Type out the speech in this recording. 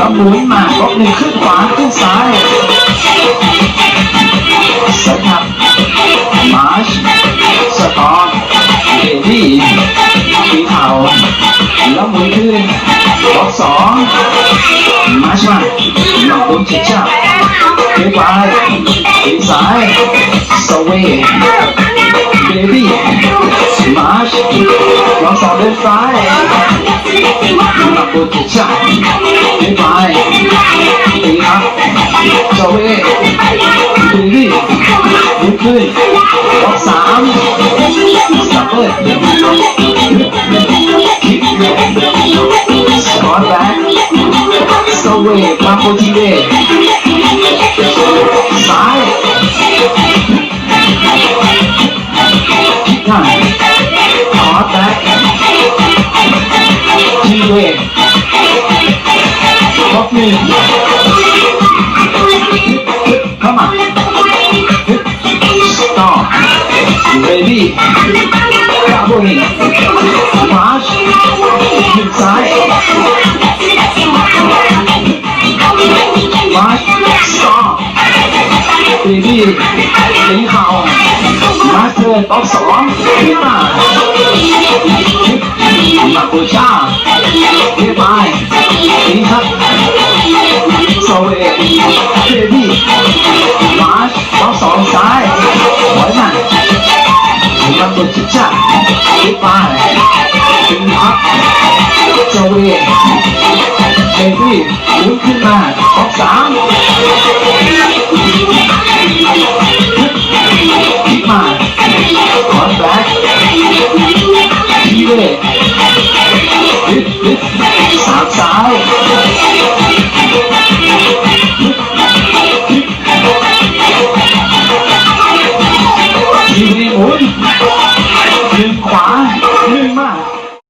แล้วมุ้ยหนึ่งขึ้นขวาขึ้นซ้ายสวยครับมาร์ชสตอร์เบบี้ปีเข่าแล้วมุนขึ้นบล็อกสองมาร์ชมาหลอกบนชิดชับเลี้ยวไปเลี้ยวซ้ายสเว บล็อกสองเดินซ้ายหลอกบนชิดชับเลี้ยวไ Ready. Doubling. March. ขึ้นซ้าย March. Stop. Ready. ตีเข่ามาสเตอต๊อกสองขึ้นมามาโคชาเรียบไปตีครับโซเวเรดี้มาต๊อกสองซ้ายถอยมา คนจจะหรือเปล่าเป็นพักก็จะเวเบที่ลุกขึ้นมาสองสามขึ้นมาคอนแบ็คทีเวสามสาวทีเวหมุน 엄마.